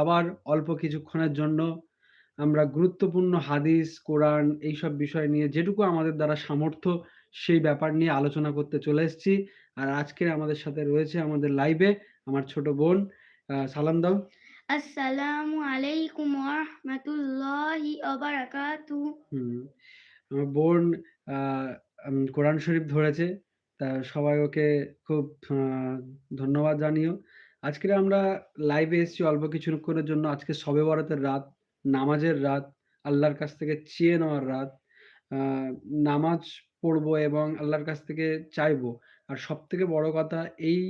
আবার অল্প কিছুক্ষণের জন্য আমরা গুরুত্বপূর্ণ হাদিস, কোরআন এইসব বিষয় নিয়ে যেটুকু আমাদের দ্বারা সামর্থ্য সেই ব্যাপার নিয়ে আলোচনা করতে চলে এসেছি। আর আজকে আমাদের সাথে রয়েছে আমাদের লাইভে আমার ছোট বোন। সালাম দাও। আসসালামু আলাইকুম ওয়া রাহমাতুল্লাহি ওয়া বারাকাতুহু। আমার বোন কোরআন শরীফ ধরেছে। তা সবাই ওকে খুব ধন্যবাদ জানিও। আজকে আমরা লাইভে এসেছি অল্প কিছুক্ষণের জন্য। আজকে শবে বরাতের রাত, নামাজের রাত, আল্লাহর কাছ থেকে চেয়ে নেওয়ার রাত। নামাজ পড়ব এবং আল্লাহর কাছ থেকে চাইব। আর সব থেকে বড় কথা এই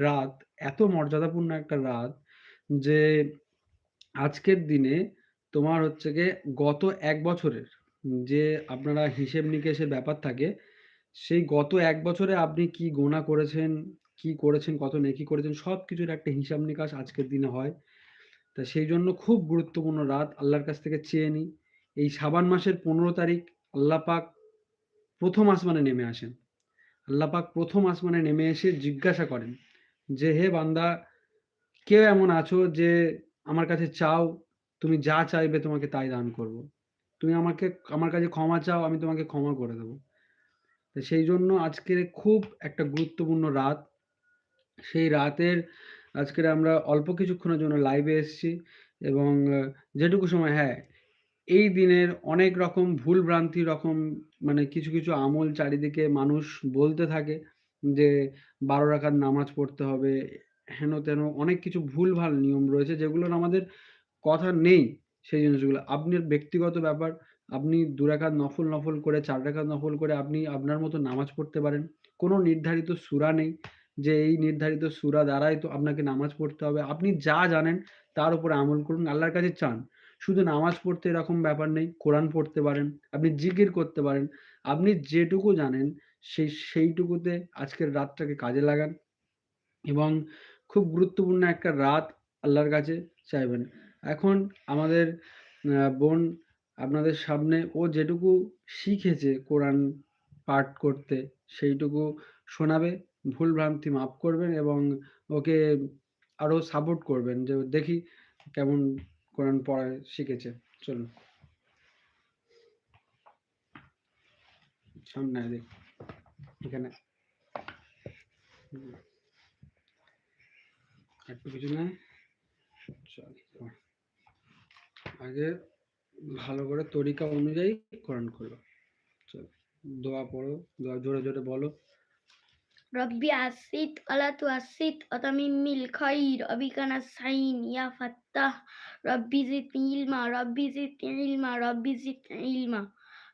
রাত এত মর্যাদাপূর্ণ একটা রাত যে আজকের দিনে তোমার হচ্ছে গিয়ে গত এক বছরের যে আপনারা হিসেব নিকেশের ব্যাপার থাকে, সেই গত এক বছরে আপনি কি গোনা করেছেন, কি করেছেন, কত নেকি করেছেন সব কিছুর একটা হিসাব নিকাশ আজকের দিনে হয়। তা সেই জন্য খুব গুরুত্বপূর্ণ রাত আল্লাহর কাছ থেকে চেয়ে নিই। এই সাবান মাসের ১৫ তারিখ আল্লাহ পাক ১ম আসমানে নেমে আসেন। আল্লাহ পাক ১ম আসমানে নেমে এসে জিজ্ঞাসা করেন যে, "হে বান্দা, কে এমন আছো যে আমার কাছে চাও, তুমি যা চাইবে তোমাকে তাই দান করব। তুমি আমাকে আমার কাছে ক্ষমা চাও, আমি তোমাকে ক্ষমা করে দেব।" সেই জন্য আজকের খুব একটা গুরুত্বপূর্ণ রাত। সেই রাতের আজকের আমরা অল্প কিছুক্ষণের জন্য লাইভে এসেছি এবং যেটুকু সময় হ্যাঁ, এই দিনের অনেক রকম ভুল ভ্রান্তি রকম মানে কিছু, কিছু আমল চারিদিকে মানুষ বলতে থাকে যে ১২ রাকাত নামাজ পড়তে হবে, হেন-তেন অনেক কিছু ভুলভাল নিয়ম রয়েছে যেগুলোর আমাদের কথা নেই সেই জিনিসগুলো। আপনার ব্যক্তিগত ব্যাপার, আপনি ২ রাকাত নফল, নফল করে চার রাকাত নফল করে আপনি আপনার মতো নামাজ পড়তে পারেন। কোনো নির্ধারিত সূরা নেই যে এই নির্ধারিত সুরা দ্বারাই তো আপনাকে নামাজ পড়তে হবে। আপনি যা জানেন তার উপরে আমল করুন, আল্লাহর কাছে চান। শুধু নামাজ পড়তে এরকম ব্যাপার নেই, কোরআন পড়তে পারেন, আপনি জিকির করতে পারেন। আপনি যেটুকু জানেন সেই সেইটুকুতে আজকের রাতটাকে কাজে লাগান এবং খুব গুরুত্বপূর্ণ একটা রাত আল্লাহর কাছে চাইবেন। এখন আমাদের বোন আপনাদের সামনে ও যেটুকু শিখেছে কোরআন পাঠ করতে সেইটুকু শোনাবে। ভুল ভ্রান্তি মাফ করবেন এবং ওকে আরও সাপোর্ট করবেন যে দেখি কেমন কোরআন পড়া শিখেছে। চলুন। সামনে দেখি। এখানে। একটু। চল পড়। আগে ভালো করে তরিকা অনুযায়ী কোরআন খোলো। চলো। দোয়া পড়ো, দোয়া জোরে, জোরে বলো। ربي عسيت ألا تعسيت أتمم الخير أبيك نستعين يا فتاح ربي زدني علما ربي زدني علما ربي زدني علما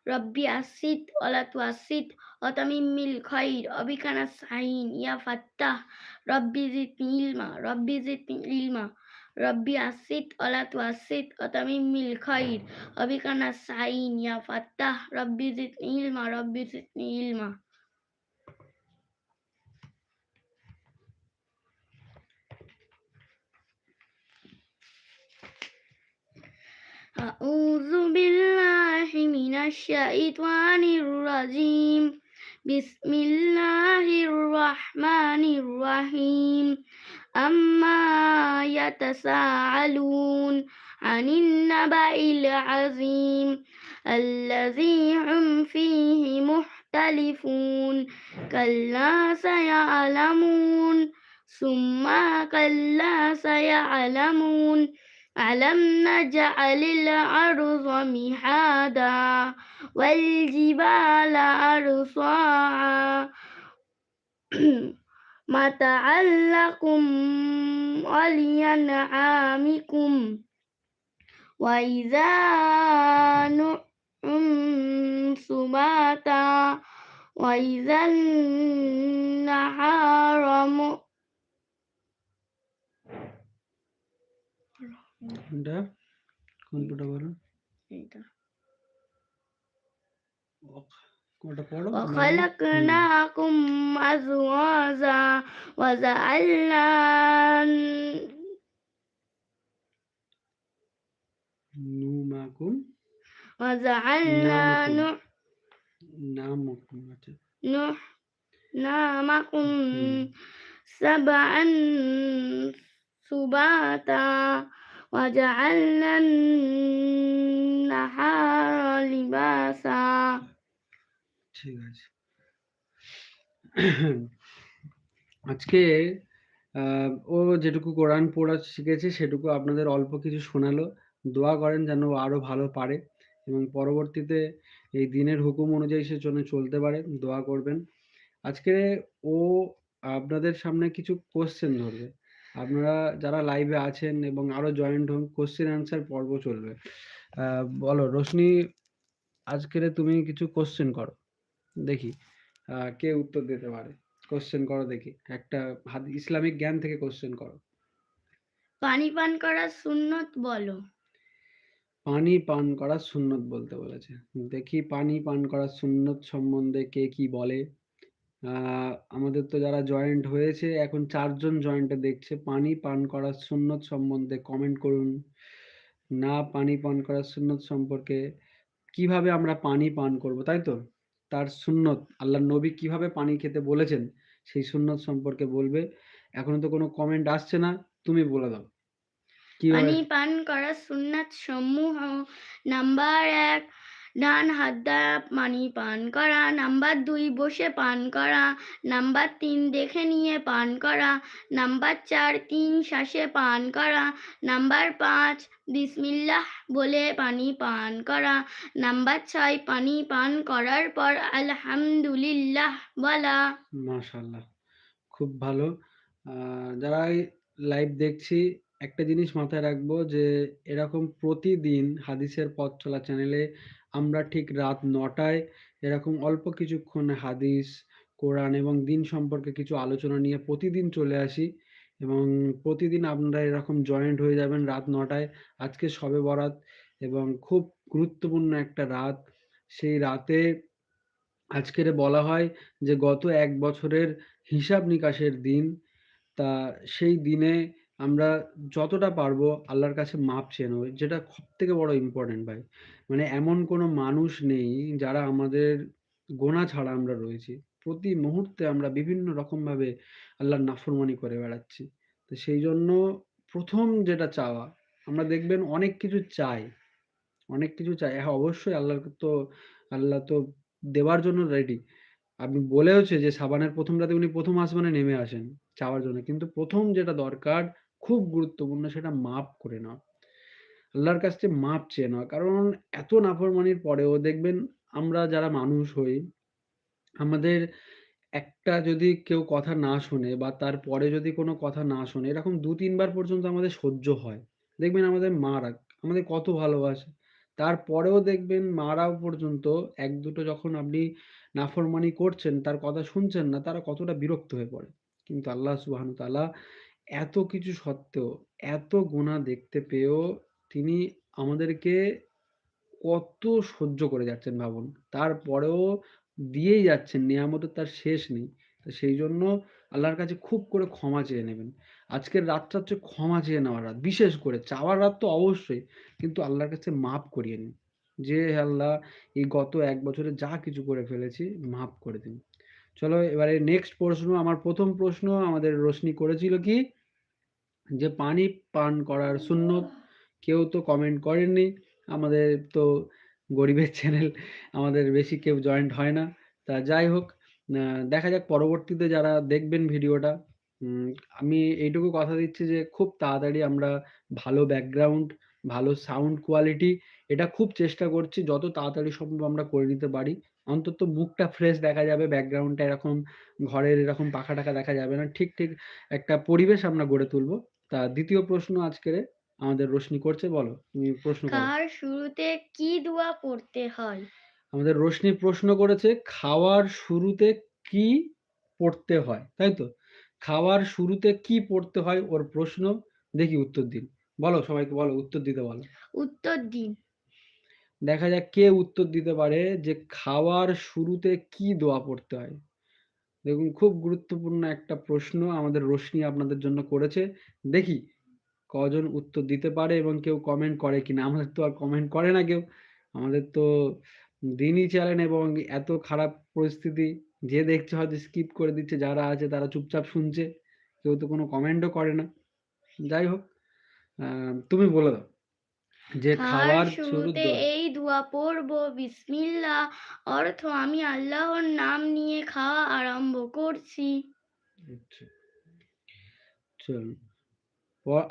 ربي عسيت ألا تعسيت أتمم الخير أبيك نستعين يا فتاح ربي زدني علما ربي زدني علما ربي عسيت ألا تعسيت أتمم الخير أبيك نستعين يا فتاح ربي زدني علما ربي زدني علما أعوذ بالله من الشيطان الرجيم. بسم الله الرحمن الرحيم. أما يتساءلون عن النبأ العظيم الذي هم فيه مختلفون كلا سيعلمون ثم كلا سيعلمون ألم نجعل الأرض مهادا والجبال أرصاعا؟ متاعا لكم ولأنعامكم وإذا نعم سباتا وإذا النهار م- কোনটা? কোন দুটা বলুন? এইটা। ওখ কোনটা পড়ো? হুম। وخلقناكم أزواجا وجعلنا নুমাকুম وجعلنا নামকুম। نح নামকুম আচ্ছা। نح نامكم হুম। سبعا سباتا وجعلنا النهار لباسا ঠিক আছে। আজকে আ ও যেটুকু কোরআন পড়া শিখেছে সেটুকু আপনাদের অল্প কিছু শোনালো। দোয়া করেন যেন ও আরো ভালো পারে এবং পরবর্তীতে এই দিনের হুকুম অনুযায়ী সে যেন চলতে পারে। দোয়া করবেন। আজকে ও আপনাদের সামনে কিছু কোয়েশ্চেন ধরবে। আপনারা যারা লাইভে আছেন এবং আরও জয়েন্ট হোন কোয়েশ্চেন অ্যান্সার পর্ব চলবে। বলো রোশনি আজকেরে তুমি কিছু কোয়েশ্চেন করো। দেখি কে উত্তর দিতে পারে। কোয়েশ্চেন করো দেখি। একটা ইসলামিক জ্ঞান থেকে কোয়েশ্চেন করো। পানি পান করার সুন্নত বলো। পানি পান করা সুন্নত বলতে বলেছে। দেখি পানি পান করার সুন্নত সম্বন্ধে কে কি বলে? আমাদের তো যারা জয়েন্ট হয়েছে এখন ৪ জন জয়েন্টে দেখছে। পানি পান করার সুন্নত সম্বন্ধে কমেন্ট করুন। না পানি পান করার সুন্নত সম্পর্কে কীভাবে আমরা পানি পান করব, তাই তো? তার সুন্নত আল্লাহর নবী কীভাবে পানি খেতে বলেছেন সেই সুন্নত সম্পর্কে বলবে। এখনও তো কোনো কমেন্ট আসছে না। তুমি বলে দাও। পানি পান করার সুন্নাত সমূহ নাম্বার ১ ডান হাত দ্বারা পানি পান করা, নাম্বার দুই বসে পান করা, নাম্বার তিন দেখে নিয়ে পান করা, নাম্বার ৪ ৩ শ্বাসে পান করা, নাম্বার পাঁচ বিসমিল্লাহ বলে পানি পান করা, নাম্বার ৬ পানি পান করার পর আলহামদুলিল্লাহ বলা। মাশাআল্লাহ। খুব ভালো। যারা লাইভ দেখছি একটা জিনিস মাথায় রাখব যে এরকম প্রতিদিন হাদিসের পথ চলা চ্যানেলে আমরা ঠিক রাত নটায় এরকম অল্প কিছুক্ষণ হাদিস, কোরআন এবং দিন সম্পর্কে কিছু আলোচনা নিয়ে প্রতিদিন চলে আসি এবং প্রতিদিন আপনারা এরকম জয়েন্ট হয়ে যাবেন রাত নটায় আজকে শবে বরাত এবং খুব গুরুত্বপূর্ণ একটা রাত। সেই রাতে আজকেরে বলা হয় যে গত এক বছরের হিসাব নিকাশের দিন। তা সেই দিনে আমরা যতটা পারব আল্লাহর কাছে মাপ চেয়ে নেব। যেটা সবথেকে বড় ইম্পোর্টেন্ট ভাই। মানে এমন কোনো মানুষ নেই যারা আমাদের গোনা ছাড়া আমরা রয়েছি। প্রতি মুহূর্তে আমরা বিভিন্ন রকমভাবে আল্লাহর নাফরমানি করে বেড়াচ্ছি। তো সেই জন্য প্রথম যেটা চাওয়া আমরা দেখবেন অনেক কিছু চাই। অনেক কিছু চাই। হ্যাঁ, অবশ্যই আল্লাহর তো আল্লাহ তো দেওয়ার জন্য রেডি। আপনি বলেওছে যে সাবানের ১ম রাতে উনি প্রথম আসমানে নেমে আসেন চাওয়ার জন্য। কিন্তু প্রথম যেটা দরকার খুব গুরুত্বপূর্ণ সেটা মাপ করে নেওয়া। আল্লাহর কাছ থেকে মাপ চেয়ে নেওয়া। কারণ এত নাফরমানির পরেও দেখবেন আমরা যারা মানুষ হই, আমাদের একটা যদি কেউ কথা না শোনে বা তারপরে যদি কোনো কথা না শোনে এরকম দু তিনবার পর্যন্ত আমাদের সহ্য হয়। দেখবেন আমাদের মারা আমাদের কত ভালোবাসে। তারপরেও দেখবেন মারাও পর্যন্ত এক দুটো যখন আপনি নাফরমানি করছেন, তার কথা শুনছেন না, তারা কতটা বিরক্ত হয়ে পড়ে। কিন্তু আল্লাহ সুবহানাহু ওয়া তাআলা এত কিছু সত্ত্বেও, এত গুনাহ দেখতে পেয়েও তিনি আমাদেরকে কত সহ্য করে যাচ্ছেন ভাবুন। তারপরেও দিয়েই যাচ্ছেন, নেয়ামতের তার শেষ নেই। তো সেই জন্য আল্লাহর কাছে খুব করে ক্ষমা চেয়ে নেবেন। আজকের রাতটা হচ্ছে ক্ষমা চেয়ে নেওয়ার রাত। বিশেষ করে চাওয়ার রাত তো অবশ্যই। কিন্তু আল্লাহর কাছে মাপ করিয়ে নিন। যে, আল্লাহ এই গত এক বছরে যা কিছু করে ফেলেছি মাফ করে দিন। চলো এবারে নেক্সট প্রশ্ন আমার প্রথম প্রশ্ন আমাদের রোশনি করেছিল কি? যে পানি পান করার সুন্নত। কেউ তো কমেন্ট করেননি। আমাদের তো গরিবের চ্যানেল আমাদের বেশি কেউ জয়েন্ট হয় না। তা যাই হোক দেখা যাক পরবর্তীতে যারা দেখবেন ভিডিওটা উম আমি এইটুকু কথা দিচ্ছি যে খুব তাড়াতাড়ি আমরা ভালো ব্যাকগ্রাউন্ড, ভালো সাউন্ড কোয়ালিটি এটা খুব চেষ্টা করছি যত তাড়াতাড়ি সম্ভব আমরা করে নিতে পারি। অন্তত মুখটা ফ্রেশ দেখা যাবে ব্যাকগ্রাউন্ডটা এরকম ঘরের এরকম পাখা-টাখা দেখা যাবে না। ঠিক, ঠিক একটা পরিবেশ আমরা গড়ে তুলবো। তা ২য় প্রশ্ন আজকেরে আমাদের রোশনি করছে বলো। তুমি প্রশ্ন করো। খাওয়ার শুরুতে কি দোয়া পড়তে হয়? আমাদের রোশনি প্রশ্ন করেছে খাওয়ার শুরুতে কি পড়তে হয়, তাই তো? খাওয়ার শুরুতে কি পড়তে হয় ওর প্রশ্ন। দেখি উত্তর দিন। বলো সবাইকে বলো উত্তর দিতে বলো। উত্তর দিন। দেখা যাক কে উত্তর দিতে পারে যে খাওয়ার শুরুতে কি দোয়া পড়তে হয়? দেখুন, খুব গুরুত্বপূর্ণ একটা প্রশ্ন আমাদের রোশনি আপনাদের জন্য করেছে। দেখি কজন উত্তর দিতে পারে এবং কেউ কমেন্ট করে কিনা? আমাদের তো আর কমেন্ট করে না কেউ। আমাদের তো দিনই চ্যানেল এবং এত খারাপ পরিস্থিতি যে দেখছে হয়তো স্কিপ করে দিচ্ছে। যারা আছে তারা চুপচাপ শুনছে। কেউ তো কোনো কমেন্টও করে না। যাই হোক তুমি বলে দাও। যে খাওয়ার শুরুতে। এই দোয়া পড়ব বিসমিল্লাহ অর্থ আমি আল্লাহর নাম নিয়ে খাওয়া আরম্ভ করছি। আচ্ছা। চলুন।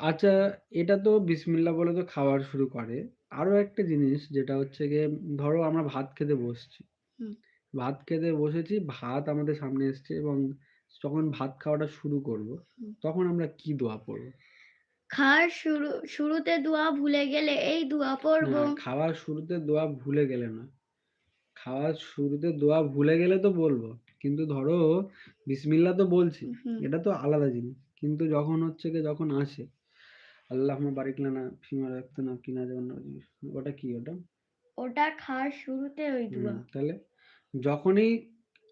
আচ্ছা এটা তো বিসমিল্লাহ বলে তো খাওয়ার শুরু করে। আরও একটা জিনিস যেটা হচ্ছে গিয়ে ধরো আমরা ভাত খেতে বসছি। ভাত খেতে বসেছি, ভাত আমাদের সামনে এসছে এবং যখন ভাত খাওয়াটা শুরু করব, তখন আমরা কি দোয়া পড়ব? খাওয়ার শুরু শুরুতে দোয়া ভুলে গেলে এই দোয়া পড়ব। না, খাওয়ার শুরুতে দোয়া ভুলে গেলে না। খাওয়ার শুরুতে দোয়া ভুলে গেলে তো বলব। কিন্তু ধরো বিসমিল্লাহ তো বলছি। এটা তো আলাদা জিনিস। কিন্তু যখন হচ্ছে কি যখন আসে আল্লাহুম্মা বারিক লানা ফিমা রাযাকতানা ওয়া কিনা আযাবান্নার ওটা কি ওটা? ওটা খাওয়ার শুরুতে ওই দোয়া। তাহলে যখনই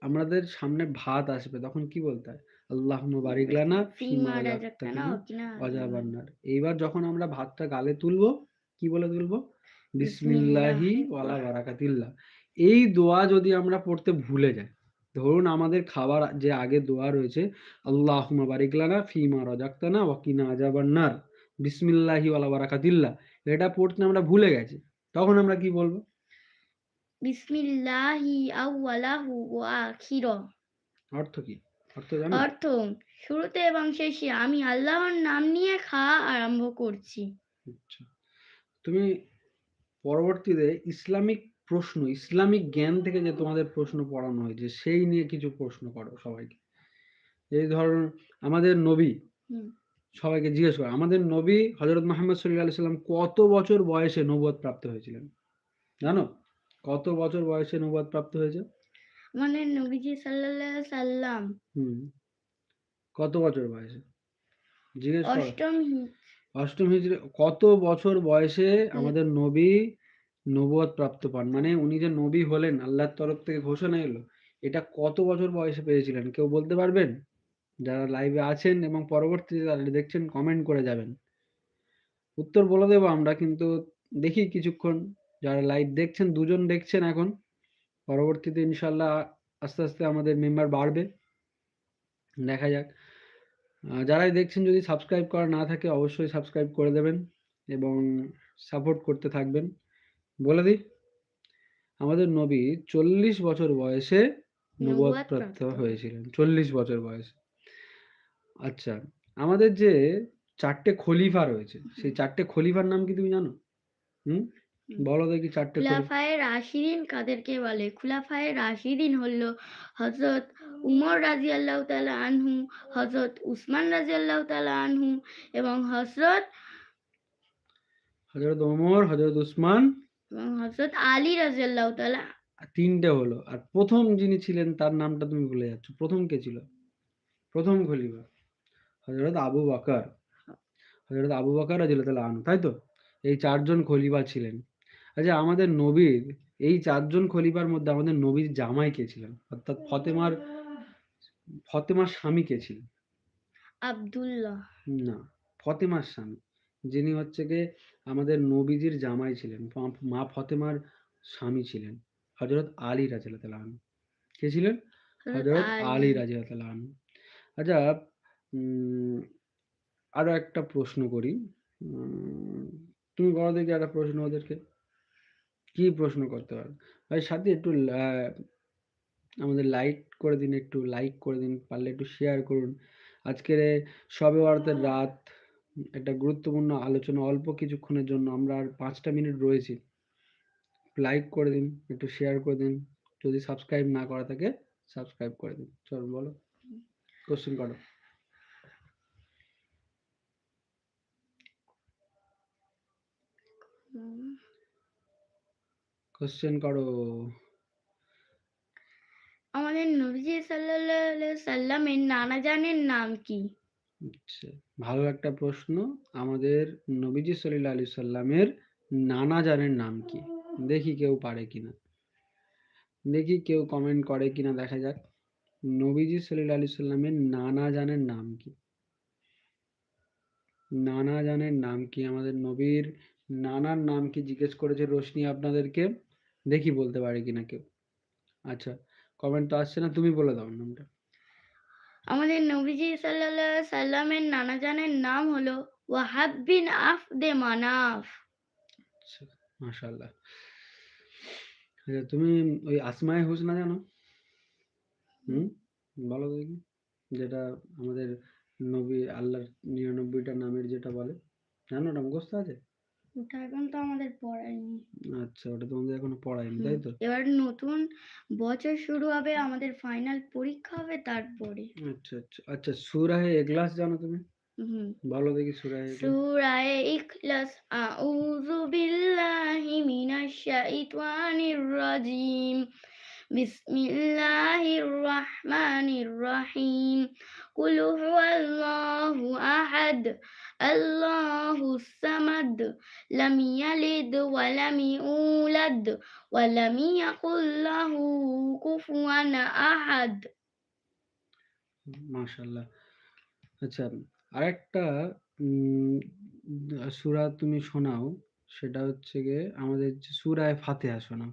আমাদের সামনে ভাত আসবে তখন কি বলতে হয়? আল্লাহুম্মা বারিক লানা ফিমা রাযাকতানা। এইবার যখন আমরা ভাতটা গালে তুলবো, কি বলে তুলবো? বিসমিল্লাহি ওয়ালা বারাকাতিল্লাহ। এই দোয়া যদি আমরা পড়তে ভুলে যাই, ধরুন আমাদের খাবার যে আগে দোয়া রয়েছে আল্লাহুম্মা বারিক লানা ফিমা রাযাকতানা আযাবান্নার। বিসমিল্লাহি ওয়ালা বারাকাতিল্লাহ। এটা পড়তে আমরা ভুলে গেছি। তখন আমরা কি বলব বিসমিল্লাহি আউওয়ালাহু ওয়া। অর্থ কি? অর্থ শুরুতে এবং শেষে আমি আল্লাহর নাম নিয়ে খাওয়া আরম্ভ করছি। আচ্ছা। তুমি পরবর্তীতে ইসলামিক প্রশ্ন, ইসলামিক জ্ঞান থেকে যে তোমাদের প্রশ্ন পড়ানো হয় যে সেই নিয়ে কিছু প্রশ্ন করো সবাইকে। এই ধর আমাদের নবী সবাইকে জিজ্ঞেস করো, আমাদের নবী হযরত মুহাম্মদ আলাইহি সাল্লাম কত বছর বয়সে নবুয়ত প্রাপ্ত হয়েছিলেন? জানো? কত বছর বয়সে নবুয়ত প্রাপ্ত হয়েছে? মানে নবীজি সাল্লাল্লাহু সাল্লাম হুম। কত বছর বয়সে? জিজ্ঞেস করো। অষ্টম অষ্টম হিজরি কত বছর বয়সে আমাদের নবী নবুয়ত প্রাপ্ত পান? মানে উনি যে নবী হলেন আল্লাহর তরফ থেকে ঘোষণা এলো, এটা কত বছর বয়সে পেয়েছিলেন? কেউ বলতে পারবেন? যারা লাইভে আছেন এবং পরবর্তীতে যারা দেখছেন কমেন্ট করে যাবেন। উত্তর বলে দেবো আমরা কিন্তু দেখি কিছুক্ষণ যারা লাইভ দেখছেন দুজন দেখছেন এখন। পরবর্তীতে ইনশাল্লাহ আস্তে, আস্তে আমাদের মেম্বার বাড়বে। দেখা যাক। যারাই দেখছেন যদি সাবস্ক্রাইব করা না থাকে অবশ্যই সাবস্ক্রাইব করে দেবেন এবং সাপোর্ট করতে থাকবেন। বলে দিই, আমাদের নবী ৪০ বছর বয়সে প্রাপ্ত। হয়েছিলেন। ৪০ বছর বয়সে। আচ্ছা, আমাদের যে চারটে খলিফা রয়েছে, সেই চারটে খলিফার নাম কি তুমি জানো? হুম? বলো দেখি ৪ টে খলিফা। খুলাফায়ে রাশিদিন কাদেরকে বলে? খুলাফায়ে রাশিদিন হলো হযরত উমর রাদিয়াল্লাহু তাআলা আনহু, হযরত উসমান রাদিয়াল্লাহু তাআলা আনহু এবং হযরত হযরত ওমর, হযরত উসমান এবং হযরত আলী রাদিয়াল্লাহু তাআলা আ ৩ টে হলো। আর প্রথম যিনি ছিলেন তার নামটা তুমি ভুলে যাচ্ছ। প্রথম কে ছিল? প্রথম খলিফা হজরত আবু বকর। হজরত আবু বকর রাদিয়াল্লাহু তাআলা আনহু, তাই তো? এই ৪ জন খলিফা ছিলেন। আচ্ছা আমাদের নবীর এই ৪ জন খলিফার মধ্যে আমাদের নবীর জামাই কে ছিলেন? অর্থাৎ ফতেমার ফতেমার স্বামী কে ছিলেন? আব্দুল্লাহ। না, ফতেমার স্বামী। যিনি হচ্ছে গিয়ে আমাদের নবীজির জামাই ছিলেন। মা ফতেমার স্বামী ছিলেন। হযরত আলী আনহু। কে ছিলেন? হযরত হযরত আলী আনহু। আচ্ছা আরও একটা প্রশ্ন করি। তুমি করো দেখি একটা প্রশ্ন ওদেরকে। কি প্রশ্ন করতে পারো? ভাই সাথে একটু আমাদের লাইক করে দিন, একটু লাইক করে দিন। পারলে একটু শেয়ার করুন। আজকের সবে শবে বরাতের রাত একটা গুরুত্বপূর্ণ আলোচনা অল্প কিছুক্ষণের জন্য আমরা আর পাঁচটা মিনিট রয়েছি। লাইক করে দিন, একটু শেয়ার করে দিন। যদি সাবস্ক্রাইব না করা থাকে সাবস্ক্রাইব করে দিন। চল বলো। কোয়েশ্চেন করো। হুম। কোয়েশ্চেন করো। আমাদের নবীজি সাল্লাল্লাহু সাল্লামের নানাজানের নাম কি? আচ্ছা, ভালো একটা প্রশ্ন। আমাদের নবীজি সাল্লাল্লাহু আলাইহি সাল্লামের নানা জানের নাম কি? দেখি কেউ পারে কিনা। দেখি কেউ কমেন্ট করে কিনা দেখা যাক। নবীজি সাল্লাল্লাহু আলাইহি সাল্লামের নানা জানের নাম কি? নানা জানের নাম কি? আমাদের নবীর নানার নাম কি জিজ্ঞেস করেছে রোশনি আপনাদেরকে। দেখি বলতে পারে কিনা কেউ। আচ্ছা কমেন্ট তো আসছে না তুমি বলে দাও নামটা। আমাদের নবীজি সাল্লাল্লাহু আলাইহি সাল্লামের নানাজানের নাম হলো ওয়াহাব বিন আফ দে মানাফ আচ্ছা, মাশাআল্লাহ। আচ্ছা তুমি ওই আসমায়ে হোসনা জানো? হুম? বলো দেখি যেটা আমাদের নবী আল্লাহর নিরানব্বইটা নামের যেটা বলে। জানো ওটা মুখস্থ আছে? ওটা এখন তো আমাদের পড়ায়নি। আচ্ছা, ওটা তোমাদের এখনও পড়ায়নি, তাই তো? এবার নতুন বছর শুরু হবে, আমাদের ফাইনাল পরীক্ষা হবে তারপরে। আচ্ছা, আচ্ছা। আচ্ছা সূরায়ে ইখলাস জানো তুমি? ভালো দেখি সূরায়ে ইখলাস। ইখলাস আউযু বিল্লাহি মিনাশ শাইতানির রাজিম। বিসমিল্লাহির রহমানির রহিম। কুল হুয়াল্লাহু আহাদ। আল্লাহুস সামাদ। লাম ইয়ালিদ ওয়া লাম ইউলাদ ওয়া লাম ইয়াকুল লাহু কুফুয়ান আহাদ। মাশাআল্লাহ। আচ্ছা আরেকটা সূরা তুমি শোনাও। সেটা হচ্ছে গিয়ে আমাদের সূরায়ে ফাতিহা শোনাও।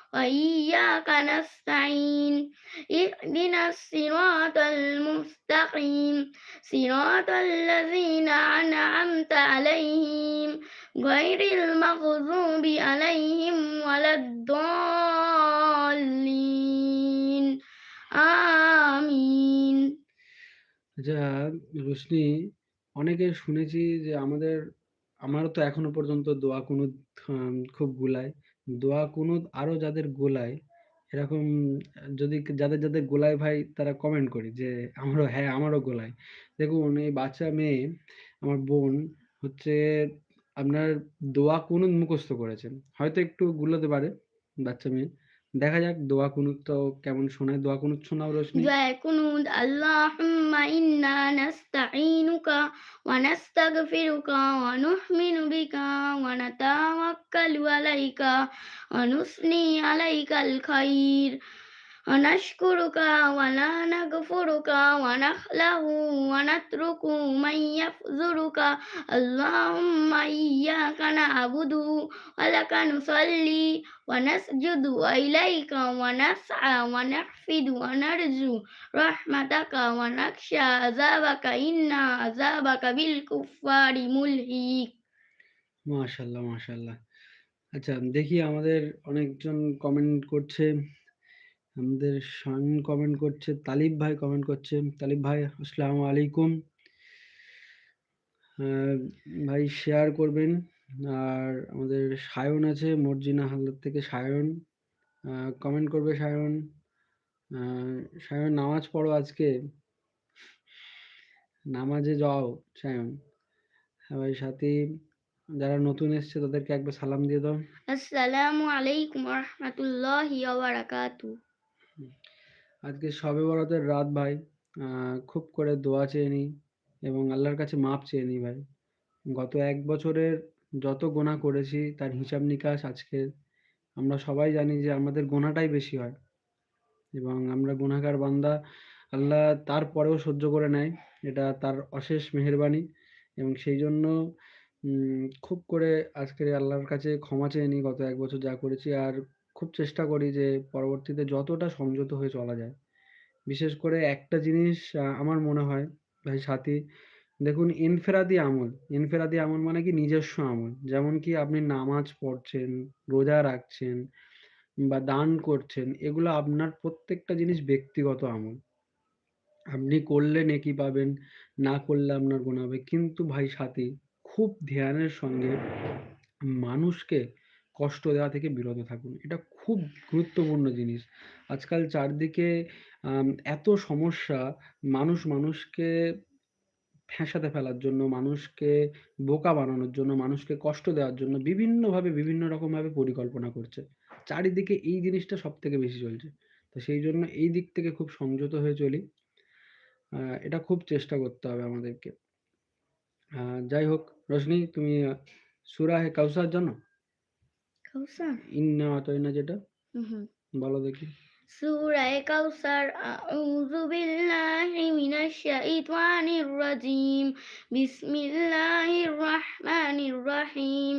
ওয়া ইয়াকা নাস্তাঈন। ইহদিনাস সিরাতাল মুস্তাকিম। সিরাতাল লাযিনা আন'আমতা আলাইহিম গায়রিল মাগযুবি আলাইহিম ওয়ালাদ-দাল্লিন। আমিন। আচ্ছা রোশনি, অনেকে শুনেছি যে আমাদের, আমারও তো এখনও পর্যন্ত দোয়া কোনো খুব গুলায়। দোয়া কুনুত আরও যাদের গোলায় এরকম যদি যাদের, যাদের গোলায় ভাই তারা কমেন্ট করি যে আমারও হ্যাঁ, আমারও গোলায়। দেখুন এই বাচ্চা মেয়ে আমার বোন হচ্ছে আপনার দোয়া কুনুত মুখস্থ করেছেন হয়তো একটু গুলাতে পারে বাচ্চা মেয়ে। দেখা যাক, দোয়া কুনুত তো কেমন শোনায়। দোয়া কুনুত শোনাও রোশনি। দোয়া কুনুত, আল্লাহুম্মা ইন্না নাস্তাঈনুকা ওয়া নাস্তাগফিরুকা ওয়া নুহমিনু বিকা ওয়া নাতাওয়াক্কালু আলাইকা ওয়া নুসনি আলাইকাল খাইর ওয়া নাতরুকু মান ইয়াফযুরুকা আল্লাহুম্মা ইয়্যাকা না'বুদু ওয়া লাকা নুসাল্লি ওয়া নাসজুদু ওয়া ইলাইকা ওয়া নাসআ ওয়া নাহফিদু ওয়া নারজু রাহমাতাকা ওয়া নাখশা ইন্না আযাবাকা বিল কুফফারি মুলহিক। মাশাআল্লাহ, মাশাআল্লাহ। আচ্ছা দেখি আমাদের অনেকজন কমেন্ট করছে। আমাদের শামীম কমেন্ট করছে, তালিব ভাই কমেন্ট করছে। তালিব ভাই আসসালামু আলাইকুম। ভাই শেয়ার করবেন। আর আমাদের সায়ন আছে মর্জিনা হালদার থেকে সায়ন। কমেন্ট করবে সায়ন। সায়ন নামাজ পড়ো আজকে। নামাজে যাও সায়ন। হ্যাঁ ভাই সাথী যারা নতুন এসছে তাদেরকে একবার সালাম দিয়ে দাও। আসসালামু আলাইকুম রাহমাতুল্লাহি ওয়া বারাকাতুহু। আজকে শবে বরাতের রাত ভাই। খুব করে দোয়া চেয়ে নিই এবং আল্লাহর কাছে মাপ চেয়ে নিই ভাই। গত এক বছরের যত গোনা করেছি তার হিসাব নিকাশ আজকে আমরা সবাই জানি যে আমাদের গোনাটাই বেশি হয়। এবং আমরা গুনাহগার বান্দা। আল্লাহ তারপরেও সহ্য করে নেয়। এটা তার অশেষ মেহেরবানি এবং সেইজন্য উম, খুব করে আজকে আল্লাহর কাছে ক্ষমা চেয়ে নিই গত এক বছর যা করেছি। আর খুব চেষ্টা করি যে পরবর্তীতে যতটা সংযত হয়ে চলা যায়। বিশেষ করে একটা জিনিস আমার মনে হয় ভাই সাথী দেখুন ইনফেরাদি আমল। ইনফেরাদি আমল মানে কি নিজস্ব আমল। যেমন কি আপনি নামাজ পড়ছেন, রোজা রাখছেন বা দান করছেন। এগুলো আপনার প্রত্যেকটা জিনিস ব্যক্তিগত আমল। আপনি করলে নেকি পাবেন, না করলে আপনার গুনাহ হবে। কিন্তু ভাই সাথী খুব ধ্যানের সঙ্গে মানুষকে কষ্ট দেওয়া থেকে বিরত থাকুন। এটা খুব গুরুত্বপূর্ণ জিনিস। আজকাল চারদিকে এত সমস্যা মানুষ মানুষকে ফ্যাঁসাতে ফেলার জন্য, মানুষকে বোকা বানানোর জন্য, মানুষকে কষ্ট দেওয়ার জন্য বিভিন্নভাবে বিভিন্ন রকমভাবে পরিকল্পনা করছে। চারিদিকে এই জিনিসটা সব থেকে বেশি চলছে। তো সেই জন্য এই দিক থেকে খুব সংযত হয়ে চলি। এটা খুব চেষ্টা করতে হবে আমাদেরকে। যাই হোক রোশনি তুমি সূরা কাউসার জানো? কাউসার? ইন্না আতাইনা যেটা? বলো দেখি। সূরায়ে কাউসার আউযু বিল্লাহি মিনাশ শাইতানির রাজিম বিসমিল্লাহির রহমানির রহিম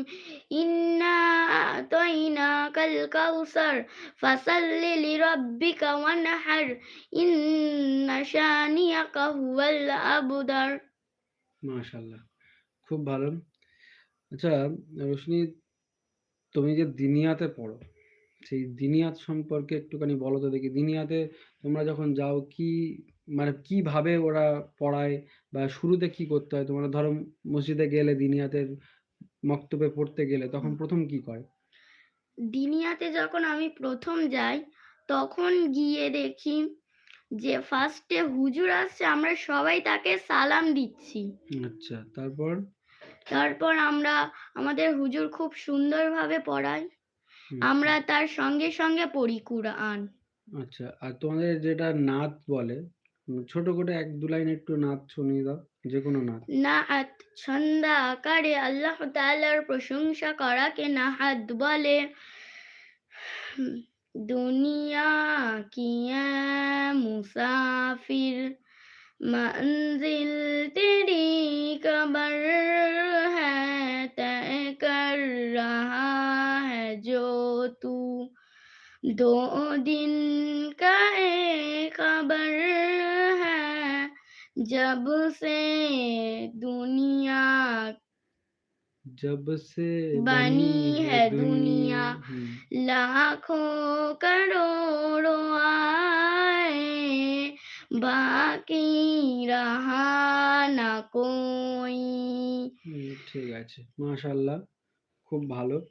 ইন্না আ'তাইনাকাল কাউসার ফাসাল্লি লিরাব্বিকা ওয়ানহার ইন্না শানিয়াকা হুয়াল আবতার মাশাআল্লাহ। খুব ভালো। আচ্ছা রোশনি তুমি যে দিনিয়াতে পড়ো, সেই দিনিয়াত সম্পর্কে একটুখানি বলো তো দেখি। দিনিয়াতে তোমরা যখন যাও কি মানে কীভাবে ওরা পড়ায় বা শুরুতে কি করতে হয়? তোমরা ধরো মসজিদে গেলে দিনিয়াতের মক্তবে পড়তে গেলে তখন প্রথম কি করে? দিনিয়াতে যখন আমি প্রথম যাই তখন গিয়ে দেখি যে ফার্স্টে হুজুর আসছে আমরা সবাই তাকে সালাম দিচ্ছি। আচ্ছা তারপর? তারপর আমরা আমাদের হুজুর খুব সুন্দরভাবে পড়ায়। আমরা তার সঙ্গে, সঙ্গে পড়ি কুরআন। আচ্ছা আর তোমাদের যেটা নাত বলে, ছোট করে ১-২ লাইন একটু নাত শুনিয়ে দাও। যেকোনো নাত। নাআত ছন্দ আকারে আল্লাহ তাআলার প্রশংসা করাকে নাহাত বলে। দুনিয়া কি এ মুসাফির मंजिल तेरी कबर है तय कर रहा है जो तू दो दिन का एक खबर है जब से दुनिया जब से बनी है दुनिया हुँ। लाखों करोड़ों आए বাকি রাহানা কই। ঠিক আছে। মাশাল্লাহ খুব ভালো।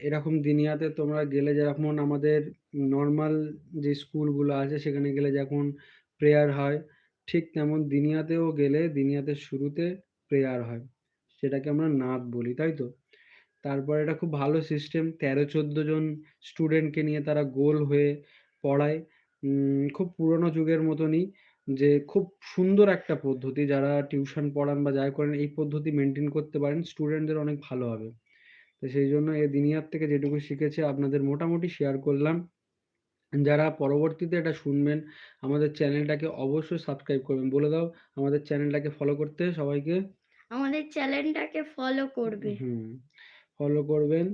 এরকম দিনিয়াতে তোমরা গেলে যেরকম আমাদের নর্মাল যে স্কুলগুলো আছে, সেখানে গেলে যখন প্রেয়ার হয়, ঠিক তেমন দিনিয়াতেও গেলে দিনিয়াতে শুরুতে প্রেয়ার হয়। সেটাকে আমরা নাত বলি, তাই তো? তারপর এটা খুব ভালো সিস্টেম তেরো চোদ্দ জন স্টুডেন্টকে নিয়ে তারা গোল হয়ে পড়ায়। উম খুব পুরোনো যুগের মতনই যে খুব সুন্দর একটা পদ্ধতি যারা টিউশন পড়ান বা যাই করেন এই পদ্ধতি মেইনটেইন করতে পারেন স্টুডেন্টদের অনেক ভালো হবে। তো সেই জন্য এই দিনিয়াত থেকে যেটুকু শিখেছি আপনাদের মোটামুটি শেয়ার করলাম। যারা পরবর্তীতে এটা শুনবেন আমাদের চ্যানেলটাকে অবশ্যই সাবস্ক্রাইব করবেন। বলে দাও আমাদের চ্যানেলটাকে ফলো করতে সবাইকে। আমাদের চ্যানেলটাকে ফলো করবে। হুম, ফলো করবেন।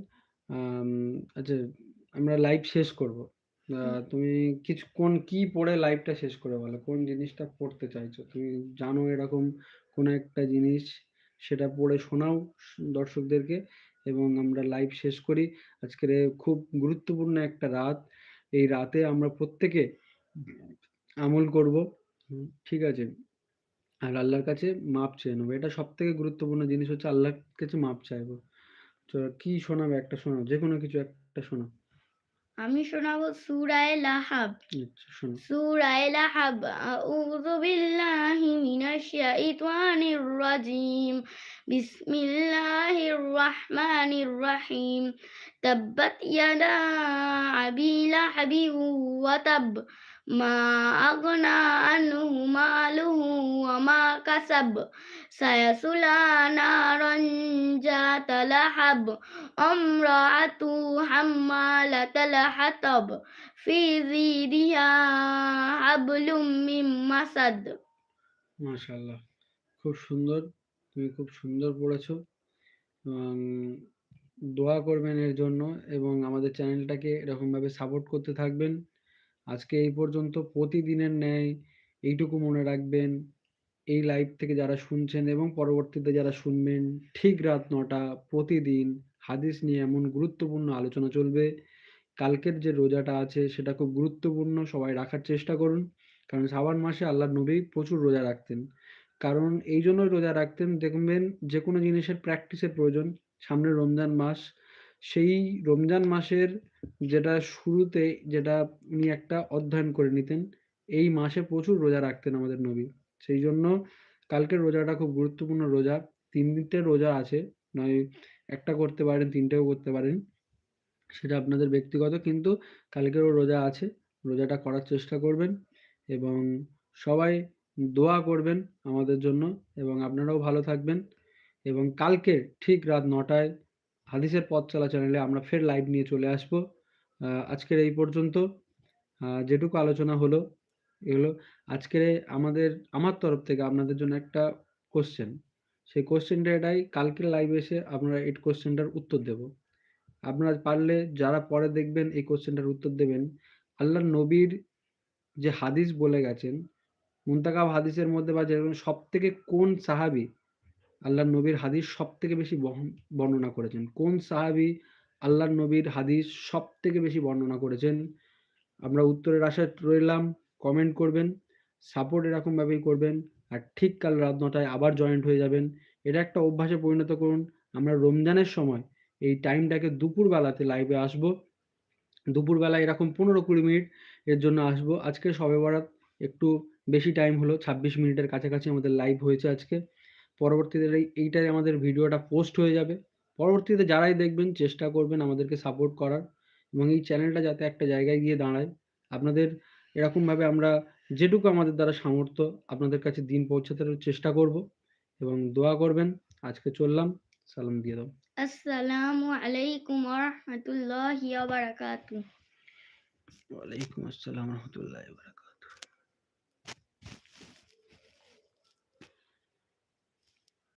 আম আচ্ছা আমরা লাইভ শেষ করব। তুমি কিছু কোন কি পড়ে লাইভটা শেষ করে বলো? কোন জিনিসটা পড়তে চাইছো? তুমি জানো এরকম কোনো একটা জিনিস সেটা পড়ে শোনাও দর্শকদেরকে এবং আমরা লাইভ শেষ করি। আজকের খুব গুরুত্বপূর্ণ একটা রাত। এই রাতে আমরা প্রত্যেকে আমল করব। ঠিক আছে? আর আল্লাহর কাছে মাপ চেয়ে নেব। এটা সব থেকে গুরুত্বপূর্ণ জিনিস হচ্ছে আল্লাহর কাছে মাপ চাইব। তো কি শোনাবে একটা শোনাও। যেকোনো কিছু একটা শোনাও। আমি শোনাবো সুরায় লাহাব। সুরায় শোনাও। লাহাব আউযু বিল্লাহি মিনাশ শাইতানির রাজিম বিসমিল্লাহির রহমানির রহিম তাব্বাত ইয়াদা আবি লাহাবি ওয়া তাব মা আগনা আনহু মালুহু ওয়া মা কাসাব সায়াসলা নারান জাতা লাহাব امرأته حمالة الحطب في جيدها حبل من مسد মাশাআল্লাহ। খুব সুন্দর। তুমি খুব সুন্দর পড়েছো। এবং দোয়া করবেন এর জন্য এবং আমাদের চ্যানেলটাকে এরকমভাবে সাপোর্ট করতে থাকবেন। আজকে এই পর্যন্ত প্রতিদিনের ন্যায় এইটুকু মনে রাখবেন, এই লাইভ থেকে যারা শুনছেন এবং পরবর্তীতে যারা শুনবেন ঠিক রাত নটা প্রতিদিন হাদিস নিয়ে এমন গুরুত্বপূর্ণ আলোচনা চলবে। কালকের যে রোজাটা আছে সেটা খুব গুরুত্বপূর্ণ সবাই রাখার চেষ্টা করুন। কারণ শাবান মাসে আল্লাহ নবী প্রচুর রোজা রাখতেন। কারণ এইজন্যই রোজা রাখতেন দেখবেন যে কোনো জিনিসের প্র্যাকটিসের প্রয়োজন। সামনে রমজান মাস। সেই রমজান মাসের যেটা শুরুতে যেটা উনি একটা অধ্যয়ন করে নিতেন। এই মাসে প্রচুর রোজা রাখতেন আমাদের নবী। সেই জন্য কালকের রোজাটা খুব গুরুত্বপূর্ণ রোজা। ৩ দিনতে রোজা আছে। নয় একটা করতে পারেন, ৩ টেও করতে পারেন। সেটা আপনাদের ব্যক্তিগত কিন্তু কালকেরও রোজা আছে। রোজাটা করার চেষ্টা করবেন এবং সবাই দোয়া করবেন আমাদের জন্য এবং আপনারাও ভালো থাকবেন এবং কালকে ঠিক রাত ৯টায় হাদিসের পথ চলা চ্যানেলে আমরা ফের লাইভ নিয়ে চলে আসব। আজকের এই পর্যন্ত। যেটুকু আলোচনা হলো, এগুলো আজকের আমাদের আমার তরফ থেকে আপনাদের জন্য একটা কোয়েশ্চেন। সেই কোশ্চেনটা এটাই কালকের লাইভ এসে আপনারা এই কোশ্চেনটার উত্তর দেব। আপনারা পারলে যারা পরে দেখবেন এই কোয়েশ্চেনটার উত্তর দেবেন। আল্লাহ নবীর যে হাদিস বলে গেছেন, মুনতাকাব হাদিসের মধ্যে বা যেরকম সব থেকে কোন সাহাবী আল্লাহর নবীর হাদিস সব থেকে বেশি বর্ণনা করেছেন? কোন সাহাবী আল্লাহর নবীর হাদিস সব থেকে বেশি বর্ণনা করেছেন? আমরা উত্তরের আশায় রইলাম। কমেন্ট করবেন। সাপোর্ট এরকমভাবেই করবেন। আর ঠিক কাল রাত নটায় আবার জয়েন্ট হয়ে যাবেন। এটা একটা অভ্যাসে পরিণত করুন। আমরা রমজানের সময় এই টাইমটাকে দুপুর বেলাতে লাইভে আসব। দুপুরবেলা এরকম ১৫-২০ মিনিট এর জন্য আসব। আজকে সবে বরাত একটু বেশি টাইম হলো। ২৬ মিনিটের কাছাকাছি আমাদের লাইভ হয়েছে আজকে। পরবর্তীতে এই এইটাই আমাদের ভিডিওটা পোস্ট হয়ে যাবে। পরবর্তীতে যারাই দেখবেন চেষ্টা করবেন আমাদেরকে সাপোর্ট করার এবং এই চ্যানেলটা যাতে একটা জায়গায় গিয়ে দাঁড়ায়। আপনাদের এরকমভাবে আমরা যেটুকু আমাদের দ্বারা সামর্থ্য আপনাদের কাছে দিন পৌঁছাতে চেষ্টা করব এবং দোয়া করবেন। আজকে চললাম। সালাম দিয়ে দাও। আসসালামু আলাইকুম ওয়া রাহমাতুল্লাহি ওয়া বারাকাতুহু। ওয়ালাইকুম আসসালাম ওয়া রাহমাতুল্লাহি ওয়া বারাকাতুহু।